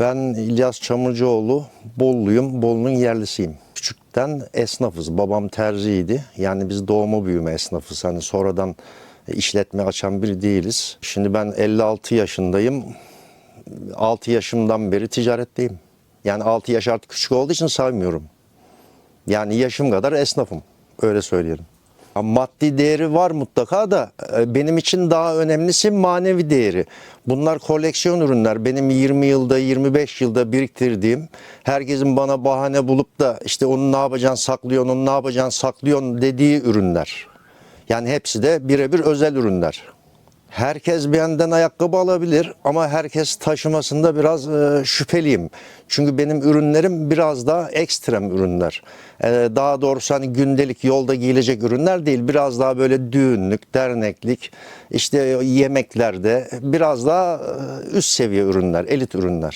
Ben İlyas Çamurcuoğlu, Bolluyum, Bolu'nun yerlisiyim. Küçükten esnafız. Babam terziydi. Yani biz doğma büyüme esnafız. Hani sonradan işletme açan biri değiliz. Şimdi ben 56 yaşındayım. 6 yaşımdan beri ticaretteyim. Yani 6 yaş artık küçük olduğu için saymıyorum. Yani yaşım kadar esnafım. Öyle söyleyelim. Maddi değeri var mutlaka da e, benim için daha önemlisi manevi değeri. Bunlar koleksiyon ürünler. Benim 20 yılda 25 yılda biriktirdiğim herkesin bana bahane bulup da işte onu ne yapacaksın saklıyorsun, onu ne yapacaksın saklıyorsun dediği ürünler. Yani hepsi de birebir özel ürünler. Herkes benden ayakkabı alabilir ama herkes taşımasında biraz e, şüpheliyim. Çünkü benim ürünlerim biraz daha ekstrem ürünler. E, daha doğrusu hani gündelik yolda giyilecek ürünler değil. Biraz daha böyle düğünlük, derneklik, işte yemeklerde biraz daha e, üst seviye ürünler, elit ürünler.